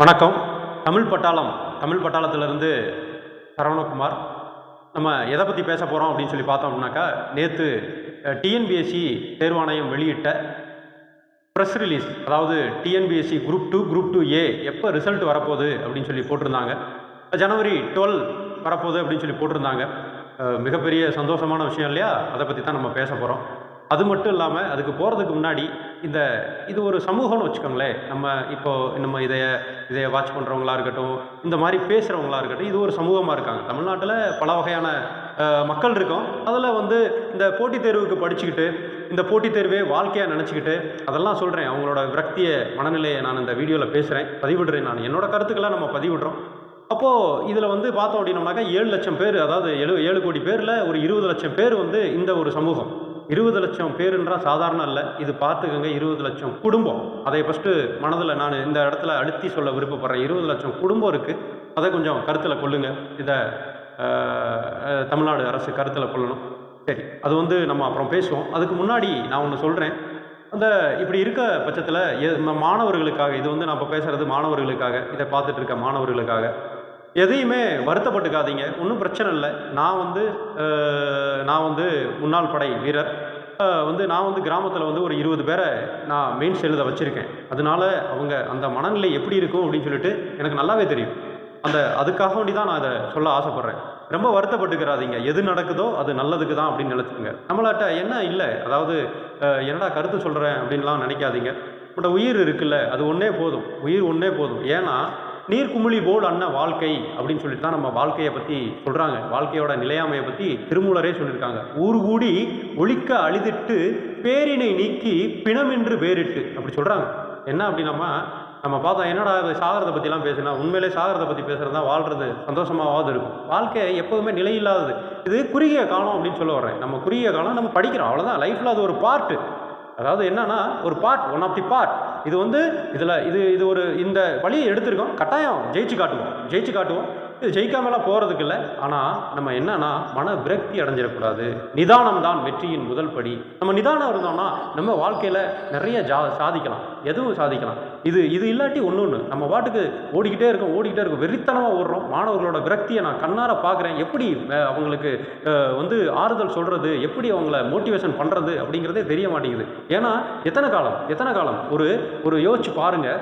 வணக்கம். தமிழ் பட்டாளம் தமிழ் பட்டாளத்திலிருந்து சரவணகுமார். நம்ம எதை பற்றி பேச போகிறோம் அப்படின்னு சொல்லி பார்த்தோம் அப்படின்னாக்கா நேற்று டிஎன்பிஎஸ்சி தேர்வாணையம் வெளியிட்ட ப்ரெஸ் ரிலீஸ் அதாவது TNPSC group two group two A எப்போ ரிசல்ட் வரப்போகுது அப்படின்னு சொல்லி போட்டிருந்தாங்க. ஜனவரி டுவெல் வரப்போகுது அப்படின்னு சொல்லி போட்டிருந்தாங்க. மிகப்பெரிய சந்தோஷமான விஷயம் இல்லையா? அதை பற்றி தான் நம்ம பேச போகிறோம் அது மட்டும் இல்லாமல் அதுக்கு போகிறதுக்கு முன்னாடி இந்த இது ஒரு சமூகம்னு வச்சுக்கோங்களேன். நம்ம இப்போ நம்ம இதைய இதைய வாட்ச் பண்ணுறவங்களா இருக்கட்டும் இந்த மாதிரி பேசுகிறவங்களா இருக்கட்டும் இது ஒரு சமூகமாக இருக்காங்க. தமிழ்நாட்டில் பல வகையான மக்கள் இருக்கோம். அதில் வந்து இந்த போட்டித் தேர்வுக்கு படிச்சுக்கிட்டு இந்த போட்டித் தேர்வே வாழ்க்கையாக நினச்சிக்கிட்டு அதெல்லாம் சொல்கிறேன் அவங்களோட விரக்திய மனநிலையை நான் இந்த வீடியோவில் பேசுகிறேன் பதிவிடுறேன் நான். என்னோட கருத்துக்களை நம்ம பதிவிடுறோம். அப்போது இதில் வந்து பார்த்தோம் அப்படின்னோம்னாக்கா ஏழு லட்சம் பேர் அதாவது ஏழு ஏழு கோடி பேரில் ஒரு இருபது லட்சம் பேர் வந்து இந்த ஒரு சமூகம். இருபது லட்சம் பேருன்றா சாதாரண இல்லை இது பார்த்துக்கங்க இருபது லட்சம் குடும்பம். அதை ஃபஸ்ட்டு மனதில் நான் இந்த இடத்துல அழுத்தி சொல்ல விருப்பப்படுறேன். இருபது லட்சம் குடும்பம் இருக்குது அதை கொஞ்சம் கருத்தில் கொள்ளுங்க. இதை தமிழ்நாடு அரசு கருத்தில் கொள்ளணும். சரி அது வந்து நம்ம அப்புறம் பேசுவோம். அதுக்கு முன்னாடி நான் ஒன்று சொல்கிறேன் அந்த இப்படி இருக்க பட்சத்தில் எ- மாணவர்களுக்காக இது வந்து நான் இப்போ பேசுகிறது மாணவர்களுக்காக இதை பார்த்துட்டு இருக்க மாணவர்களுக்காக எதையுமே வருத்தப்பட்டுக்காதீங்க. ஒன்றும் பிரச்சனை இல்லை. நான் வந்து நான் வந்து முன்னாள் படை வீரர். வந்து நான் வந்து கிராமத்தில் வந்து ஒரு இருபது பேரை நான் மெயின்ஸ் எழுத வச்சுருக்கேன். அதனால அவங்க அந்த மனநிலை எப்படி இருக்கும் அப்படின்னு சொல்லிட்டு எனக்கு நல்லாவே தெரியும். அந்த அதுக்காக வேண்டி தான் நான் அதை சொல்ல ஆசைப்பட்றேன். ரொம்ப வருத்தப்பட்டுக்கிறாதீங்க. எது நடக்குதோ அது நல்லதுக்கு தான் அப்படின்னு நினச்சிக்கோங்க. நம்மளாட்ட என்ன இல்லை? அதாவது என்னடா கருத்து சொல்கிறேன் அப்படின்லாம் நினைக்காதீங்க. உங்களோட உயிர் இருக்குல்ல அது ஒன்றே போதும். உயிர் ஒன்றே போதும். ஏன்னா நீர்க்குமிழி போல் அண்ண வாழ்க்கை அப்படின்னு சொல்லிட்டு தான் நம்ம வாழ்க்கையை பற்றி சொல்கிறாங்க வாழ்க்கையோட நிலையாமையை பற்றி திருமூலரே சொல்லியிருக்காங்க. ஊர் கூடி ஒழிக்க அழிதிட்டு பேரினை நீக்கி பிணமென்று வேறிட்டு அப்படி சொல்கிறாங்க என்ன அப்படின்னா நம்ம பார்த்தோம் என்னடா இது சாகரத்தை பற்றிலாம் பேசினா? உண்மையிலே சாகரத்தை பற்றி பேசுகிறது தான் வாழ்கிறது சந்தோஷமாவது இருக்கும். வாழ்க்கை எப்போதுமே நிலையில்லாதது. இது குறுகிய காலம் அப்படின்னு சொல்ல வர்றேன். நம்ம குறுகிய காலம் நம்ம படிக்கிறோம். அவ்வளோதான் லைஃப்பில் அது ஒரு பார்ட்டு அதாவது என்னன்னா ஒரு part one of the part இது வந்து இதில் இது இது ஒரு இந்த வழியை எடுத்திருக்கோம். கட்டாயம் ஜெயிச்சு காட்டுவோம். ஜெயிச்சு காட்டுவோம். இது ஜெயிக்காமலாம் போகிறதுக்கு இல்லை ஆனால் நம்ம என்னன்னா மன விரக்தி அடைஞ்சிடக்கூடாது. நிதானம் தான் வெற்றியின் முதல் படி. நம்ம நிதானம் இருந்தோம்னா நம்ம வாழ்க்கையில் நிறைய ஜா சாதிக்கலாம். எதுவும் சாதிக்கலாம். இது இது இல்லாட்டி ஒன்று ஒன்று நம்ம பாட்டுக்கு ஓடிக்கிட்டே இருக்கோம் ஓடிக்கிட்டே இருக்கோம். வெறித்தனமாக ஓடுறோம். மாணவர்களோட விரக்தியை நான் கண்ணார பார்க்குறேன் எப்படி அவங்களுக்கு வந்து ஆறுதல் சொல்கிறது எப்படி அவங்கள மோட்டிவேஷன் பண்ணுறது அப்படிங்கிறதே தெரிய மாட்டேங்குது. ஏன்னா எத்தனை காலம்? எத்தனை காலம்? ஒரு ஒரு யோசிச்சு பாருங்கள்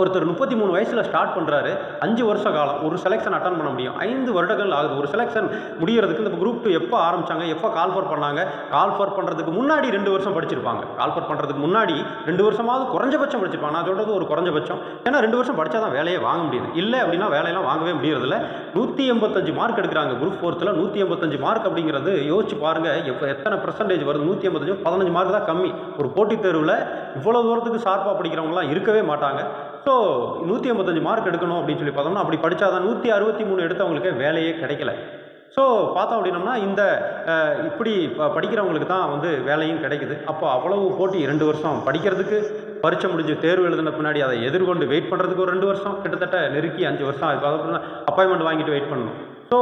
ஒருத்தர் முப்பத்தி மூணு வயசில் ஸ்டார்ட் பண்ணுறாரு அஞ்சு வருஷ காலம் ஒரு செலெக்ஷன் அட்டன் பண்ண முடியும். ஐந்து வருடங்கள் ஆகுது. ஒரு செலெக்ஷன் முடிகிறதுக்கு இந்த குரூப் டூ எப்போ ஆரம்பிச்சாங்க எப்போ கால்ஃபர் பண்ணாங்க? கால்ஃபர் பண்ணுறதுக்கு முன்னாடி ரெண்டு வருஷம் படிச்சிருப்பாங்க. கால்ஃபர் பண்ணுறதுக்கு முன்னாடி ரெண்டு வருஷமாவது குறைஞ்சபட்சம் படிச்சிருப்பாங்க. நான் சொல்கிறது ஒரு குறைஞ்சபட்சம். ஏன்னா ரெண்டு வருஷம் படித்தா தான் வேலையை வாங்க முடியுது. இல்லை அப்படின்னா வேலையெல்லாம் வாங்கவே முடியறதில்ல. நூற்றி எண்பத்தஞ்சு மார்க் எடுக்கிறாங்க குரூப் ஃபோர்த்தில் நூற்றி எண்பத்தஞ்சு மார்க் அப்படிங்கிறது யோசிச்சு பாருங்கள் எப்போ எத்தனை பர்சன்டேஜ் வருது? நூற்றி எண்பத்தஞ்சு பதினஞ்சு மார்க் தான் கம்மி. ஒரு போட்டித் தேர்வில் இவ்வளோ தூரத்துக்கு ஷார்ப்பாக படிக்கிறவங்களாம் இருக்கவே மாட்டாங்க. ஸோ நூற்றி ஐம்பத்தஞ்சு மார்க் எடுக்கணும் அப்படின்னு சொல்லி பார்த்தோம்னா அப்படி படித்தாதான் நூற்றி அறுபத்தி மூணு எடுத்தவங்களுக்கு வேலையே கிடைக்கல. ஸோ பார்த்தோம் அப்படின்னம்னா இந்த இப்படி படிக்கிறவங்களுக்கு தான் வந்து வேலையும் கிடைக்குது. அப்போ அவ்வளவு போட்டி ரெண்டு வருஷம் படிக்கிறதுக்கு பரீட்சை முடிஞ்சு தேர்வு எழுதின பின்னாடி அதை எதிர்கொண்டு வெயிட் பண்ணுறதுக்கு ஒரு ரெண்டு வருஷம் கிட்டத்தட்ட நெருக்கி அஞ்சு வருஷம். அதுக்கு அப்பாயின்மெண்ட் வாங்கிட்டு வெயிட் பண்ணணும். ஸோ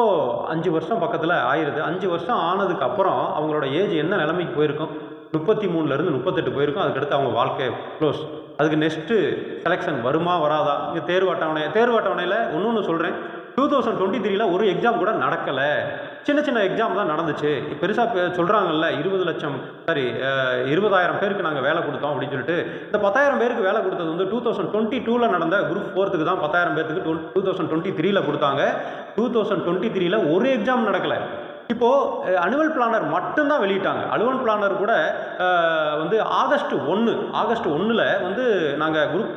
அஞ்சு வருஷம் பக்கத்தில் ஆயிடுது அஞ்சு வருஷம் ஆனதுக்கு அப்புறம் அவங்களோட ஏஜ் என்ன நிலைமைக்கு போயிருக்கும்? முப்பத்தி மூணுலேருந்து முப்பத்தெட்டு போயிருக்கும். அதுக்கடுத்து அவங்க வாழ்க்கை க்ளோஸ் அதுக்கு நெக்ஸ்ட்டு செலெக்ஷன் வருமா வராதா? இங்கே தேர்வு அட்டவணை தேர்வு அட்டவணையில் ஒன்று சொல்கிறேன் டூ தௌசண்ட் டுவெண்ட்டி த்ரீல ஒரு எக்ஸாம் கூட நடக்கலை. சின்ன சின்ன எக்ஸாம் தான் நடந்துச்சு. பெருசாக சொல்கிறாங்கல்ல இருபது லட்சம் சாரி இருபதாயிரம் பேருக்கு நாங்கள் வேலை கொடுத்தோம் அப்படின்னு சொல்லிட்டு. இந்த பத்தாயிரம் பேருக்கு வேலை கொடுத்தது வந்து டூ தௌசண்ட் டுவெண்ட்டி டூவில் நடந்த குரூப் ஃபோர்த்துக்கு தான் பத்தாயிரம் பேருக்கு டூ தௌசண்ட் டுவெண்ட்டி த்ரீல கொடுத்தாங்க. டூ தௌசண்ட் டுவெண்ட்டி த்ரீல ஒரு எக்ஸாம் நடக்கலை. இப்போது அனுவல் பிளானர் மட்டும்தான் வெளியிட்டாங்க. அனுவல் பிளானர் கூட வந்து ஆகஸ்ட் ஒன்று ஆகஸ்ட் ஒன்றில் வந்து நாங்கள் குரூப்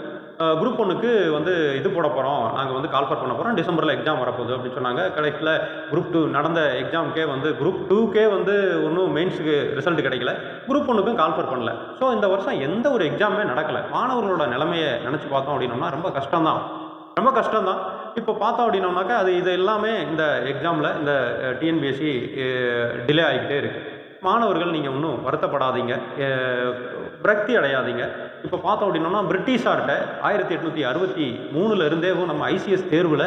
குரூப் ஒன்றுக்கு வந்து இது போட போகிறோம் நாங்கள் வந்து கால்ஃபர் பண்ண போகிறோம் டிசம்பரில் எக்ஸாம் வரப்போகுது அப்படின்னு சொன்னாங்க. கடைசியில் குரூப் டூ நடந்த எக்ஸாமுக்கே வந்து குரூப் டூக்கே வந்து ஒன்றும் மெயின்ஸுக்கு ரிசல்ட் கிடைக்கல. குரூப் ஒன்றுக்கும் கால்ஃபர் பண்ணல. ஸோ இந்த வருஷம் எந்த ஒரு எக்ஸாமுமே நடக்கலை. மாணவர்களோட நிலைமையை நினச்சி பார்த்தோம் அப்படின்னோம்னா ரொம்ப கஷ்டம்தான். ரொம்ப கஷ்டம்தான். இப்போ பார்த்தோம் அப்படின்னோம்னாக்கா அது இது எல்லாமே இந்த எக்ஸாமில் இந்த டிஎன்பிஎஸ்சி டிலே ஆகிக்கிட்டே இருக்குது மாணவர்கள் நீங்கள் ஒன்றும் வருத்தப்படாதீங்க பிரக்தி விரக்தி அடையாதீங்க. இப்போ பார்த்தோம் அப்படின்னோம்னா பிரிட்டிஷார்கிட்ட ஆயிரத்தி எட்நூற்றி அறுபத்தி மூணுல இருந்தேவும் நம்ம ஐசிஎஸ் தேர்வில்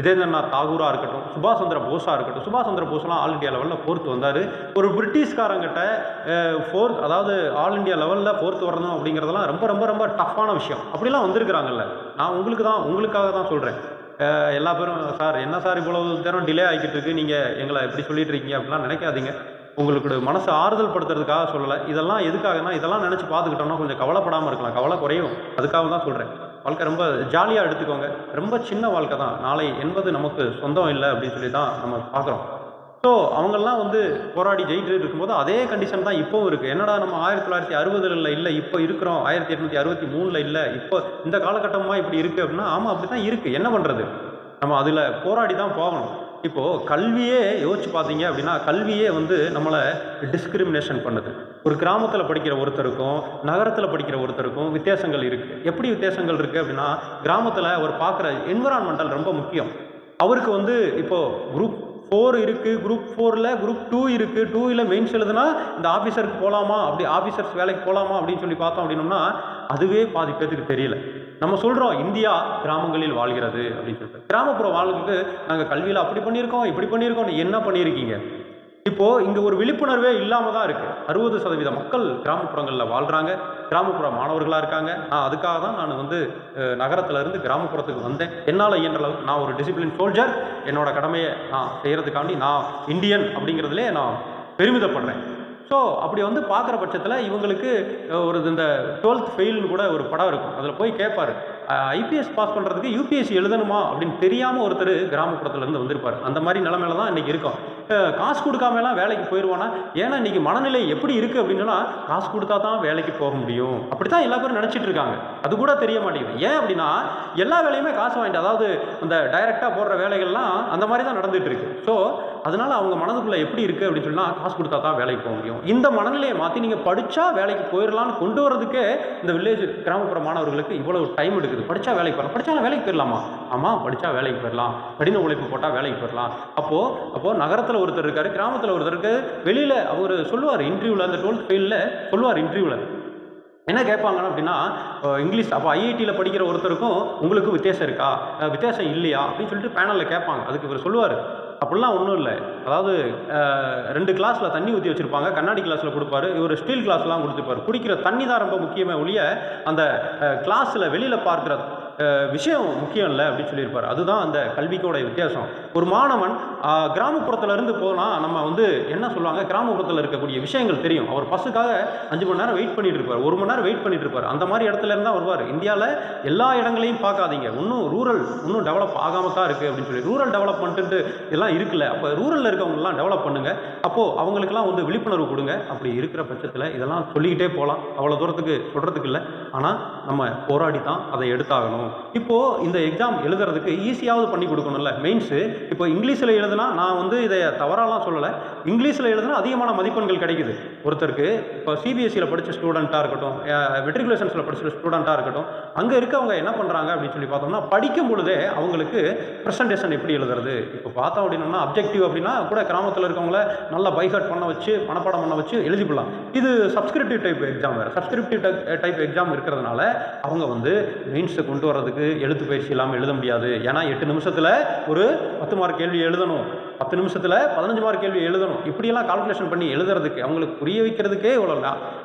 இதேந்திரநாத் தாகூராக இருக்கட்டும் சுபாஷ் சந்திர போஸாக இருக்கட்டும் சுபாஷ் சந்திர போஸ்லாம் ஆல் இந்தியா லெவலில் ஃபோர்த்து வந்தார். ஒரு பிரிட்டிஷ்காரங்கிட்ட ஃபோர்த் அதாவது ஆல் இந்தியா லெவலில் ஃபோர்த்து வரணும் அப்படிங்கிறதெல்லாம் ரொம்ப ரொம்ப ரொம்ப டஃப்பான விஷயம். அப்படிலாம் வந்திருக்கிறாங்கல்ல. நான் உங்களுக்கு தான் உங்களுக்காக தான் சொல்கிறேன் எல்லா பேரும் சார் என்ன சார் இவ்வளவு நேரம் டிலே ஆகிக்கிட்டு இருக்கு நீங்கள் எங்களை எப்படி சொல்லிட்டு இருக்கீங்க அப்படிலாம் நினைக்காதீங்க. உங்களுக்கு மனசு ஆறுதல் படுத்துறதுக்காக சொல்லலை. இதெல்லாம் எதுக்காகனா இதெல்லாம் நினச்சி பார்த்துக்கிட்டோம்னா கொஞ்சம் கவலைப்படாமல் இருக்கலாம். கவலை குறையும். அதுக்காக தான் சொல்கிறேன் வாழ்க்கை ரொம்ப ஜாலியாக எடுத்துக்கோங்க. ரொம்ப சின்ன வாழ்க்கை தான். நாளை என்பது நமக்கு சொந்தம் இல்லை அப்படின்னு சொல்லி தான் நம்ம பார்க்குறோம். ஸோ அவங்கெல்லாம் வந்து போராடி ஜெயிட்டு இருக்கும்போது அதே கண்டிஷன் தான் இப்போவும் இருக்குது என்னடா நம்ம ஆயிரத்தி தொள்ளாயிரத்தி அறுபதுல இல்லை இப்போ இருக்கிறோம். ஆயிரத்தி எட்நூற்றி அறுபத்தி மூணில் இல்லை இப்போ இந்த காலகட்டமாக இப்படி இருக்குது அப்படின்னா ஆமாம் அப்படி தான் இருக்குது என்ன பண்ணுறது நம்ம அதில் போராடி தான் போகணும். இப்போது கல்வியே யோசிச்சு பார்த்தீங்க அப்படின்னா கல்வியே வந்து நம்மளை டிஸ்கிரிமினேஷன் பண்ணுது. ஒரு கிராமத்தில் படிக்கிற ஒருத்தருக்கும் நகரத்தில் படிக்கிற ஒருத்தருக்கும் வித்தியாசங்கள் இருக்குது எப்படி வித்தியாசங்கள் இருக்குது அப்படின்னா கிராமத்தில் அவர் பார்க்குற என்விரான்மெண்டல் ரொம்ப முக்கியம். அவருக்கு வந்து இப்போது குரூப் ஃபோர் இருக்குது குரூப் ஃபோரில் குரூப் டூ இருக்குது டூவில் மெயின்ஸ் எழுதுனா இந்த ஆஃபீஸருக்கு போகலாமா அப்படி ஆஃபீஸர்ஸ் வேலைக்கு போகலாமா அப்படின்னு சொல்லி பார்த்தோம் அப்படின்னோம்னா அதுவே பாதி பேத்துக்கு தெரியல. நம்ம சொல்கிறோம் இந்தியா கிராமங்களில் வாழ்கிறது அப்படின்னு சொல்லிட்டு. கிராமப்புற வாழ்க்கைக்கு நாங்கள் கல்வியில் அப்படி பண்ணியிருக்கோம் இப்படி பண்ணியிருக்கோம் என்ன பண்ணியிருக்கீங்க? இப்போது இங்கே ஒரு விழிப்புணர்வே இல்லாமல் தான் இருக்குது அறுபது சதவீத மக்கள் கிராமப்புறங்களில் வாழ்கிறாங்க கிராமப்புற மாணவர்களாக இருக்காங்க. நான் அதுக்காக தான் நான் வந்து அஹ், நகரத்துல இருந்து கிராமப்புறத்துக்கு வந்தேன். என்னால் இயன்ற அளவுக்கு நான் ஒரு டிசிப்ளின் சோல்ஜர் என்னோட கடமையை நான் செய்கிறதுக்காண்டி நான் இந்தியன் அப்படிங்கிறதுலே நான் பெருமிதப்படுறேன். ஸோ அப்படி வந்து பார்க்குற பட்சத்தில் இவங்களுக்கு ஒரு இந்த டுவெல்த் ஃபெயில்னு கூட ஒரு படம் இருக்கும். அதில் போய் கேட்பாரு ஐபிஎஸ் பாஸ் பண்ணுறதுக்கு யூபிஎஸ்சி எழுதணுமா? அப்படின்னு தெரியாமல் ஒருத்தர் கிராமப்புறத்துலேருந்து வந்திருப்பார். அந்த மாதிரி நிலமையில தான் இன்றைக்கி இருக்கும். காசு கொடுக்காமலாம் வேலைக்கு போயிடுவானா ஏன்னா இன்றைக்கி மனநிலை எப்படி இருக்குது அப்படின்னா காசு கொடுத்தா தான் வேலைக்கு போக முடியும். அப்படி தான் எல்லா பேரும் நினச்சிட்டு இருக்காங்க. அது கூட தெரிய மாட்டேங்குது. ஏன் அப்படின்னா எல்லா வேலையுமே காசு வாங்கிட்டு அதாவது அந்த டைரெக்டாக போடுற வேலைகள்லாம் அந்த மாதிரி தான் நடந்துட்டு இருக்கு. ஸோ அதனால அவங்க மனதுக்குள்ள எப்படி இருக்குது அப்படின்னு சொன்னால் காசு கொடுத்தா தான் வேலைக்கு போக முடியும். இந்த மனநிலையை மாற்றி நீங்கள் படித்தா வேலைக்கு போயிடலாம்னு கொண்டு வரதுக்கே இந்த வில்லேஜ் கிராமப்புற மாணவர்களுக்கு இவ்வளவு டைம் எடுக்குது. படித்தா வேலைக்கு போகலாம் படித்தாலும் வேலைக்கு போயிடலாமா ஆமாம் படித்தா வேலைக்கு போயிடலாம் கடின உழைப்பு போட்டால் வேலைக்கு போயிடலாம் அப்போது அப்போது நகரத்தில் ஒருத்தர் இருக்காரு கிராமத்தில் ஒருத்தர் இருக்கு வெளியில் அவர் சொல்லுவார் இன்டர்வியூவில் அந்த டுவெல்த் ஃபெயிலில் சொல்லுவார் இன்டர்வியூவில் என்ன கேட்பாங்கன்னா அப்படின்னா இங்கிலீஷ் அப்போ ஐஐடியில் படிக்கிற ஒருத்தருக்கும் உங்களுக்கு வித்தியாசம் இருக்கா? வித்தியாசம் இல்லையா? அப்படின்னு சொல்லிட்டு பேனலில் கேட்பாங்க. அதுக்கு இவர் சொல்லுவார். அப்படிலாம் ஒன்றும் இல்லை. அதாவது ரெண்டு கிளாஸில் தண்ணி ஊற்றி வச்சுருப்பாங்க. கண்ணாடி கிளாஸில் கொடுப்பாரு. இவர் ஸ்டீல் கிளாஸ்லாம் கொடுத்துருப்பாரு குடிக்கிற தண்ணி தான் ரொம்ப முக்கியமே ஒழிய அந்த கிளாஸில் வெளியில் பார்க்குற விஷயம் முக்கியம் இல்லை அப்படின்னு சொல்லியிருப்பார். அதுதான் அந்த கல்விக்கோட வித்தியாசம். ஒரு மாணவன் கிராமப்புறத்தில் இருந்து போனால் நம்ம வந்து என்ன சொல்லுவாங்க? கிராமப்புறத்தில் இருக்கக்கூடிய விஷயங்கள் தெரியும். அவர் பஸ்ஸுக்காக அஞ்சு மணி நேரம் வெயிட் பண்ணிட்டு இருப்பார். ஒரு மணி நேரம் வெயிட் பண்ணிட்டு இருப்பார். அந்த மாதிரி இடத்துல இருந்தால் வருவார். இந்தியாவில் எல்லா இடங்களையும் பார்க்காதீங்க. இன்னும் ரூரல் இன்னும் டெவலப் ஆகாம தான் இருக்குது அப்படின்னு சொல்லி. ரூரல் டெவலப்மெண்ட்டு இதெல்லாம் இருக்குல்ல. அப்போ ரூரலில் இருக்கவங்கலாம் டெவலப் பண்ணுங்க. அப்போது அவங்களுக்கெல்லாம் வந்து விழிப்புணர்வு கொடுங்க. அப்படி இருக்கிற பட்சத்தில் இதெல்லாம் சொல்லிக்கிட்டே போகலாம் அவ்வளோ தூரத்துக்கு சொல்கிறதுக்கு இல்லை. ஆனால் நம்ம போராடி தான் அதை எடுத்தாகணும். இப்போது இந்த எக்ஸாம் எழுதுறதுக்கு ஈஸியாவது பண்ணி கொடுக்கணும்ல. மெயின்ஸு இப்போ இங்கிலீஷில் எழுதுனா நான் வந்து இதை தவறாலாம் சொல்லலை. இங்கிலீஷில் எழுதுனா அதிகமான மதிப்பெண்கள் கிடைக்குது. ஒருத்தருக்கு இப்போ சிபிஎஸ்சியில் படித்த ஸ்டூடெண்ட்டாக இருக்கட்டும் மெட்ரிகுலேஷன்ஸில் படித்த ஸ்டூடெண்ட்டாக இருக்கட்டும் அங்கே இருக்கவங்க என்ன பண்ணுறாங்க அப்படின்னு சொல்லி பார்த்தோம்னா படிக்கும் பொழுதே அவங்களுக்கு ப்ரெசன்டேஷன் எப்படி எழுதுறது? இப்போ பார்த்தோம் அப்படின்னா அப்ஜெக்டிவ் அப்படின்னா கூட கிராமத்தில் இருக்கவங்கள நல்லா பைஹர்ட் பண்ண வச்சு மனப்பாடம் பண்ண வச்சு எழுதிப்படலாம். இது சப்ஸ்கிரிப்டிவ் டைப் எக்ஸாம் வேறு. சப்ஸ்கிரிப்டிவ் டைப் எக்ஸாம் இருக்கிறதுனால அவங்க வந்து மெயின்ஸை கொண்டு வர்றதுக்கு எழுத்து பயிற்சி இல்லாமல் எழுத முடியாது. ஏன்னா எட்டு நிமிஷத்தில் ஒரு பத்து மார்க் கேள்வி எழுதணும். பத்து நிமிஷத்தில் பதினஞ்சு மார்க் கேள்வி எழுதணும். இப்படியெல்லாம் கால்குலேஷன் பண்ணி எழுதுறதுக்கு அவங்களுக்கு புரிய வைக்கிறதுக்கே இவ்வளோ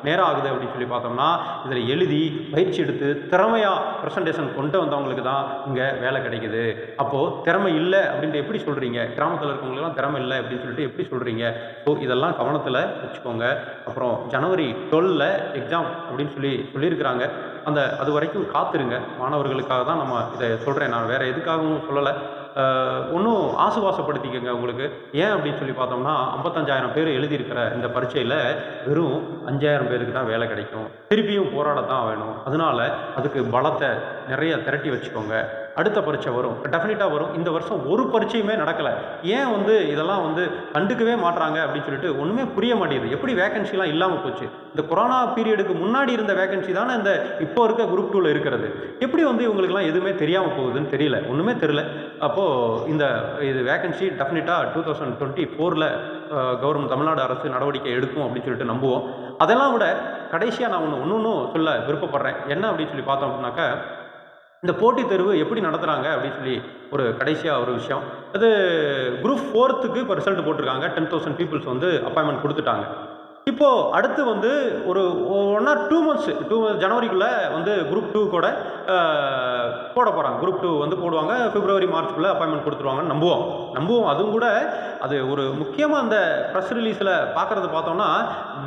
நேரம் ஆகுது அப்படின்னு சொல்லி பார்த்தோம்னா இதில் எழுதி பயிற்சி எடுத்து திறமையாக ப்ரெசன்டேஷன் கொண்டு வந்தவங்களுக்கு தான் இங்கே வேலை கிடைக்குது. அப்போது திறமை இல்லை அப்படின்ட்டு எப்படி சொல்கிறீங்க கிராமத்தில் இருக்கவங்களுக்குலாம் திறமை இல்லை அப்படின்னு சொல்லிட்டு எப்படி சொல்கிறீங்க ஸோ இதெல்லாம் கவனத்தில் வச்சுக்கோங்க. அப்புறம் ஜனவரி டுவெல்ல எக்ஸாம் அப்படின்னு சொல்லி சொல்லியிருக்கிறாங்க. அந்த அது வரைக்கும் காத்திருங்க. மாணவர்களுக்காக தான் நம்ம இதை சொல்கிறேன் நான் வேறு எதுக்காகவும் சொல்லலை. ஒன்றும் ஆசுவாசப்படுத்திக்கங்க உங்களுக்கு. ஏன் அப்படின்னு சொல்லி பார்த்தோம்னா ஐம்பத்தஞ்சாயிரம் பேர் எழுதியிருக்கிற இந்த பரீட்சையில் வெறும் அஞ்சாயிரம் பேருக்கு தான் வேலை கிடைக்கும். திருப்பியும் போராடத்தான் வேணும். அதனால அதுக்கு பலத்தை நிறைய திரட்டி வச்சுக்கோங்க. அடுத்த பரீட்சை வரும். டெஃபினட்டாக வரும். இந்த வருஷம் ஒரு பரீட்சையுமே நடக்கலை. ஏன் வந்து இதெல்லாம் வந்து கண்டுக்கவே மாட்டுறாங்க அப்படின்னு சொல்லிட்டு ஒன்றுமே புரிய மாட்டேங்குது. எப்படி வேகன்சிலாம் இல்லாமல் போச்சு? இந்த கொரோனா பீரியடுக்கு முன்னாடி இருந்த வேகன்சி தானே இந்த இப்போ இருக்க குரூப் டூவில் இருக்கிறது. எப்படி வந்து இவங்களுக்குலாம் எதுவுமே தெரியாமல் போகுதுன்னு தெரியல. ஒன்றுமே தெரியல. அப்போது இந்த இது வேகன்சி டெஃபினட்டாக டூ தௌசண்ட் டுவெண்ட்டி ஃபோரில் கவர்மெண்ட் தமிழ்நாடு அரசு நடவடிக்கை எடுக்கும் அப்படின்னு சொல்லிட்டு நம்புவோம். அதெல்லாம் விட கடைசியாக நான் ஒன்று ஒன்று ஒன்றும் சொல்ல விருப்பப்படுறேன். என்ன அப்படின்னு சொல்லி பார்த்தோம் அப்படின்னாக்கா இந்த போட்டித் தேர்வு எப்படி நடத்துகிறாங்க அப்படின்னு சொல்லி ஒரு கடைசியாக ஒரு விஷயம். அது குரூப் ஃபோர்த்துக்கு இப்போ ரிசல்ட் போட்டிருக்காங்க. டென் தௌசண்ட் பீப்புள்ஸ் வந்து அப்பாயின்மெண்ட் கொடுத்துட்டாங்க. இப்போது அடுத்து வந்து ஒரு one or two months to ஜனவரிக்குள்ளே வந்து குரூப் டூ கூட போட போகிறாங்க குரூப் டூ வந்து போடுவாங்க. பிப்ரவரி மார்ச்க்குள்ளே அப்பாயின்மெண்ட் கொடுத்துருவாங்கன்னு நம்புவோம். நம்புவோம். அதுவும் கூட அது ஒரு முக்கியமாக அந்த ப்ரெஸ் ரிலீஸில் பார்க்குறது பார்த்தோம்னா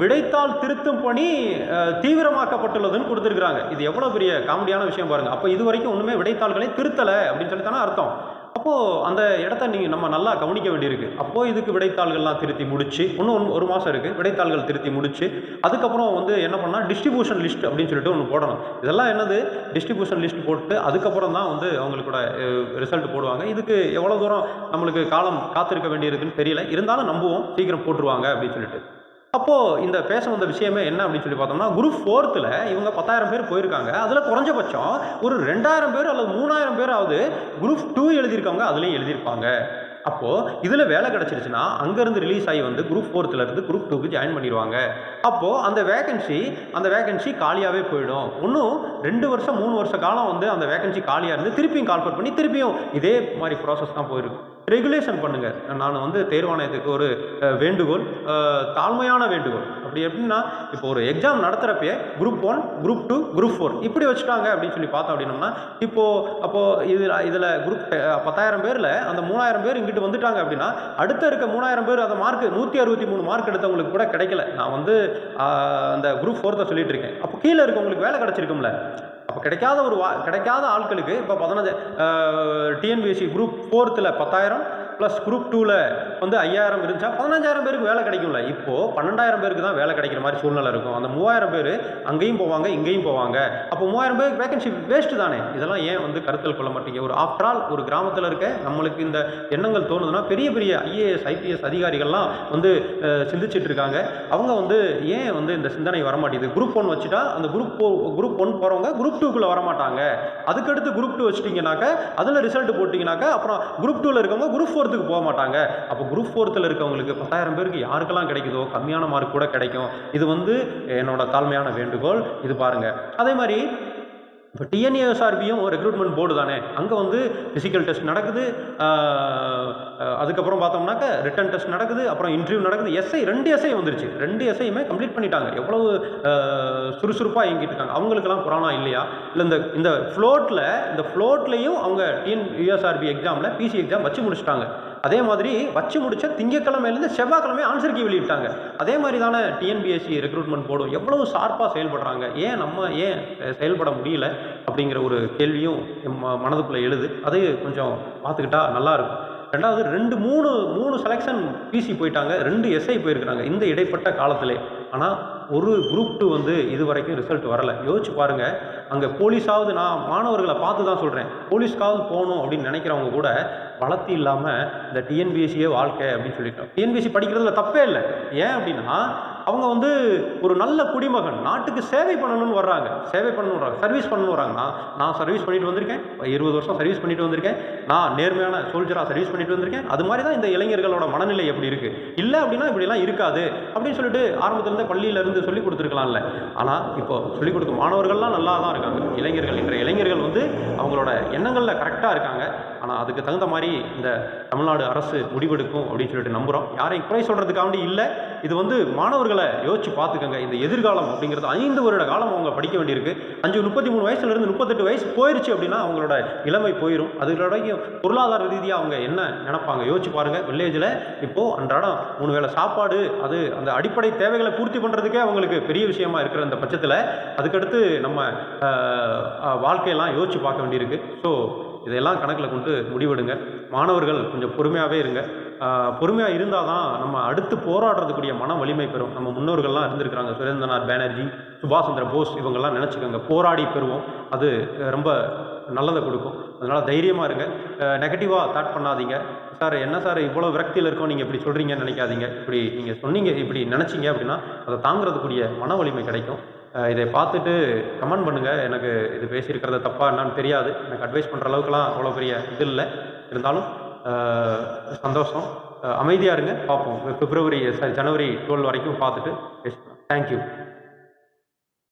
விடைத்தாள் திருத்தும் பணி தீவிரமாக்கப்பட்டுள்ளதுன்னு கொடுத்துருக்குறாங்க. இது எவ்வளோ பெரிய காமெடியான விஷயம் பாருங்கள் அப்போ இது வரைக்கும் ஒன்றுமே விடைத்தாள்களை திருத்தலை அப்படின்னு சொல்லி தானே அர்த்தம். அப்போது அந்த இடத்த நீங்கள் நம்ம நல்லா கவனிக்க வேண்டியிருக்கு. அப்போது இதுக்கு விடைத்தாள்கள்லாம் திருத்தி முடிச்சு இன்னும் ஒரு மாதம் இருக்குது விடைத்தாள்கள் திருத்தி முடிச்சு அதுக்கப்புறம் வந்து என்ன பண்ணால் டிஸ்ட்ரிபியூஷன் லிஸ்ட் அப்படின்னு சொல்லிட்டு ஒன்று போடணும். இதெல்லாம் என்னது? டிஸ்ட்ரிபியூஷன் லிஸ்ட் போட்டு அதுக்கப்புறம் தான் வந்து அவங்களுக்கூட ரிசல்ட் போடுவாங்க. இதுக்கு எவ்வளோ தூரம் நம்மளுக்கு காலம் காத்திருக்க வேண்டியிருக்குன்னு தெரியல. இருந்தாலும் நம்புவோம். சீக்கிரம் போட்டுருவாங்க அப்படின்னு சொல்லிட்டு. அப்போது இந்த பேச வந்த விஷயமே என்ன அப்படின்னு சொல்லி பார்த்தோம்னா குரூப் ஃபோர்த்தில் இவங்க பத்தாயிரம் பேர் போயிருக்காங்க. அதில் குறைஞ்சபட்சம் ஒரு ரெண்டாயிரம் பேர் அல்லது மூணாயிரம் பேராவது குரூப் டூ எழுதியிருக்கவங்க அதுலேயும் எழுதியிருப்பாங்க. அப்போது இதில் வேலை கிடச்சிருச்சுன்னா அங்கேருந்து ரிலீஸ் ஆகி வந்து குரூப் ஃபோர்த்துலேருந்து குரூப் டூக்கு ஜாயின் பண்ணிடுவாங்க. அப்போது அந்த வேகன்சி அந்த வேகன்சி காலியாகவே போயிடும். இன்னும் ரெண்டு வருஷம் மூணு வருஷ காலம் வந்து அந்த வேகன்சி காலியாக இருந்து திருப்பியும் கால்ஃபர் பண்ணி திருப்பியும் இதே மாதிரி ப்ராசஸ் தான் போயிருக்கும் ரெகுலேஷன் பண்ணுங்க. நான் வந்து தேர்வாணையத்துக்கு ஒரு வேண்டுகோள் தாழ்மையான வேண்டுகோள். அப்படி எப்படின்னா இப்போ ஒரு exam நடத்துகிறப்பே group one group two group four இப்படி வச்சுட்டாங்க அப்படின்னு சொல்லி பார்த்தோம் அப்படின்னோம்னா இப்போது அப்போது இதில் இதில் குரூப் பத்தாயிரம் பேரில் அந்த மூணாயிரம் பேர் இங்கிட்டு வந்துட்டாங்க அப்படின்னா அடுத்த இருக்க மூணாயிரம் பேர் அந்த மார்க் நூற்றி அறுபத்தி மூணு மார்க் எடுத்தவங்களுக்கு கூட கிடைக்கல. நான் வந்து அந்த குரூப் ஃபோர்த்தை சொல்லிட்டு இருக்கேன். அப்போ கீழே இருக்கவங்களுக்கு வேலை கிடச்சிருக்கும்ல. அப்போ கிடைக்காத ஒரு வா கிடைக்காத ஆட்களுக்கு இப்போ பதினஞ்சு டிஎன்பிஎஸ்சி குரூப் ஃபோர்த்தில் பத்தாயிரம் ப்ளஸ் குரூப் டூவில் வந்து ஐயாயிரம் இருந்துச்சா? பதினஞ்சாயிரம் பேருக்கு வேலை கிடைக்கும்ல. இப்போது பன்னெண்டாயிரம் பேருக்கு தான் வேலை கிடைக்கிற மாதிரி சூழ்நிலை இருக்கும். அந்த மூவாயிரம் பேர் அங்கேயும் போவாங்க இங்கேயும் போவாங்க. அப்போ மூவாயிரம் பேருக்கு வேகன்சி வேஸ்ட்டு தானே. இதெல்லாம் ஏன் வந்து கருத்தில் கொள்ள மாட்டீங்க ஒரு ஆஃப்டர் ஆல் ஒரு கிராமத்தில் இருக்க நம்மளுக்கு இந்த எண்ணங்கள் தோணுதுன்னா பெரிய பெரிய ஐஏஎஸ் ஐபிஎஸ் அதிகாரிகள்லாம் வந்து சிந்திச்சுட்டு இருக்காங்க. அவங்க வந்து ஏன் வந்து இந்த சிந்தனை வரமாட்டேங்குது? குரூப் ஒன் வச்சுட்டா அந்த குரூப் குரூப் ஒன் போகிறவங்க குரூப் டூக்குள்ளே வரமாட்டாங்க. அதுக்கடுத்து குரூப் டூ வச்சிட்டிங்கனாக்க அதில் ரிசல்ட் போட்டிங்கனாக்கா அப்புறம் குரூப் டூவில் இருக்கவங்க குரூப் ஃபோர்த்துக்கு போக மாட்டாங்க. அப்போ குரூப் ஃபோர்த்தில் இருக்கவங்களுக்கு பத்தாயிரம் பேருக்கு யாருக்கெல்லாம் கிடைக்குதோ கம்மியான மார்க் கூட கிடைக்கும். இது வந்து என்னோட தாழ்மையான வேண்டுகோள். இது பாருங்கள் அதே மாதிரி இப்போ டிஎன்ஏஎஸ்ஆர்பியும் ஒரு ரெக்ரூட்மெண்ட் போர்டு தானே. அங்கே வந்து ஃபிசிக்கல் டெஸ்ட் நடக்குது. அதுக்கப்புறம் பார்த்தோம்னாக்க ரிட்டன் டெஸ்ட் நடக்குது. அப்புறம் இன்டர்வியூ நடக்குது. எஸ்ஐ ரெண்டு எஸ்ஐ வந்துருச்சு. ரெண்டு எஸ்ஐயுமே கம்ப்ளீட் பண்ணிட்டாங்க. எவ்வளவு சுறுசுறுப்பாக இயங்கிட்டு இருக்காங்க. அவங்களுக்கெல்லாம் புராணா இல்லையா? இல்லை இந்த இந்த ஃப்ளோட்டில் இந்த ஃப்ளோட்லேயும் அவங்க டிஎன் யூஎஸ்ஆர்பி எக்ஸாமில் பிசி எக்ஸாம் வச்சு முடிச்சிட்டாங்க. அதே மாதிரி வச்சு முடிச்ச திங்கக்கிழமையிலேருந்து செவ்வாய்க்கிழமை ஆன்சர் கீ வெளியிட்டாங்க. அதே மாதிரி தானே டிஎன்பிஎஸ்சி ரெக்ரூட்மெண்ட் போர்டும் எவ்வளவு ஷார்ப்பாக செயல்படுறாங்க? ஏன் நம்ம ஏன் செயல்பட முடியல? அப்படிங்கிற ஒரு கேள்வியும் என் ம- மனதுக்குள்ளே எழுது. அது கொஞ்சம் பார்த்துக்கிட்டா நல்லாயிருக்கும் ரெண்டாவது ரெண்டு மூணு மூணு செலெக்ஷன் பிசி போயிட்டாங்க. ரெண்டு எஸ்ஐ போயிருக்கிறாங்க இந்த இடைப்பட்ட காலத்திலே. ஆனால் ஒரு குரூப் டூ வந்து இது வரைக்கும் ரிசல்ட் வரலை. யோசிச்சு பாருங்கள் அங்கே போலீஸாவது நான் மாணவர்களை பார்த்து தான் சொல்கிறேன் போலீஸ்க்காவது போகணும் அப்படின்னு நினைக்கிறவங்க கூட வளர்த்தி இல்லாமல் இந்த டிஎன்பிஎஸ்சியே வாழ்க்கை அப்படின்னு சொல்லிட்டோம் டிஎன்பிஎஸ்சி படிக்கிறதுல தப்பே இல்லை. ஏன் அப்படின்னா அவங்க வந்து ஒரு நல்ல குடிமகன் நாட்டுக்கு சேவை பண்ணணும்னு வர்றாங்க. சேவை பண்ணணும் வர்றாங்க. சர்வீஸ் பண்ணணும் வர்றாங்க நான் சர்வீஸ் பண்ணிட்டு வந்திருக்கேன். இருபது வருஷம் சர்வீஸ் பண்ணிட்டு வந்திருக்கேன். நான் நேர்மையான சோல்ஜராக சர்வீஸ் பண்ணிட்டு வந்திருக்கேன். அது மாதிரி தான் இந்த இளைஞர்களோட மனநிலை எப்படி இருக்கு? இல்லை அப்படின்னா இப்படிலாம் இருக்காது அப்படின்னு சொல்லிட்டு ஆரம்பத்திலேருந்தே பள்ளியிலேருந்து சொல்லி கொடுத்துருக்கலாம்ல. ஆனால் இப்போ சொல்லிக் கொடுக்க மாணவர்கள்லாம் நல்லா தான் இருக்காங்க. இளைஞர்கள் இன்றைய இளைஞர்கள் வந்து அவங்களோட எண்ணங்களில் கரெக்டாக இருக்காங்க. ஆனால் அதுக்கு தகுந்த மாதிரி இந்த தமிழ்நாடு அரசு முடிவெடுக்கும் அப்படின்னு சொல்லிட்டு நம்புகிறோம் யாரையும் குறை சொல்கிறதுக்காண்டி இல்லை. இது வந்து மாணவர்களை யோசிச்சு பார்த்துக்கோங்க. இந்த எதிர்காலம் அப்படிங்கிறது ஐந்து வருட காலம் அவங்க படிக்க வேண்டியிருக்கு. அஞ்சு முப்பத்தி மூணு வயசுலேருந்து முப்பத்தெட்டு வயசு போயிருச்சு அப்படின்னா அவங்களோட இளமை போயிடும் அதுகளோட பொருளாதார ரீதியாக அவங்க என்ன நினைப்பாங்க? யோசிச்சு பாருங்கள் வில்லேஜில் இப்போது அன்றாடம் மூணு வேளை சாப்பாடு அது அந்த அடிப்படை தேவைகளை பூர்த்தி பண்ணுறதுக்கே அவங்களுக்கு பெரிய விஷயமா இருக்கிற அந்த பட்சத்தில் அதுக்கடுத்து நம்ம வாழ்க்கையெல்லாம் யோசிச்சு பார்க்க வேண்டியிருக்கு. ஸோ இதையெல்லாம் கணக்கில் கொண்டு முடிவெடுங்க. மாணவர்கள் கொஞ்சம் பொறுமையாகவே இருங்க. பொறுமையாக இருந்தால் தான் நம்ம அடுத்து போராடுறதுக்குரிய மன வலிமை பெறும். நம்ம முன்னோர்கள்லாம் இருந்திருக்கிறாங்க. சுரேந்திரநாத் பானர்ஜி சுபாஷ் சந்திர போஸ் இவங்கெல்லாம் நினச்சிக்கோங்க. போராடி பெறுவோம். அது ரொம்ப நல்லதை கொடுக்கும். அதனால் தைரியமாக இருங்க. நெகட்டிவாக தாட் பண்ணாதீங்க. சார் என்ன சார் இவ்வளோ விரக்தியில் இருக்கோம்? நீங்கள் இப்படி சொல்கிறீங்கன்னு நினைக்காதீங்க. இப்படி நீங்கள் சொன்னீங்க இப்படி நினச்சிங்க அப்படின்னா அதை தாங்கிறதுக்குரிய மன வலிமை கிடைக்கும். இதை பார்த்துட்டு கமெண்ட் பண்ணுங்கள் எனக்கு இது பேசியிருக்கிறது தப்பாக என்னன்னு தெரியாது. எனக்கு அட்வைஸ் பண்ணுற அளவுக்குலாம் அவ்வளோ பெரிய இது இல்லை. இருந்தாலும் சந்தோஷம். அமைதியாக இருங்க. பார்ப்போம். பிப்ரவரி சாரி ஜனவரி டுவெல் வரைக்கும் பார்த்துட்டு பேசிக்கலாம். தேங்க்யூ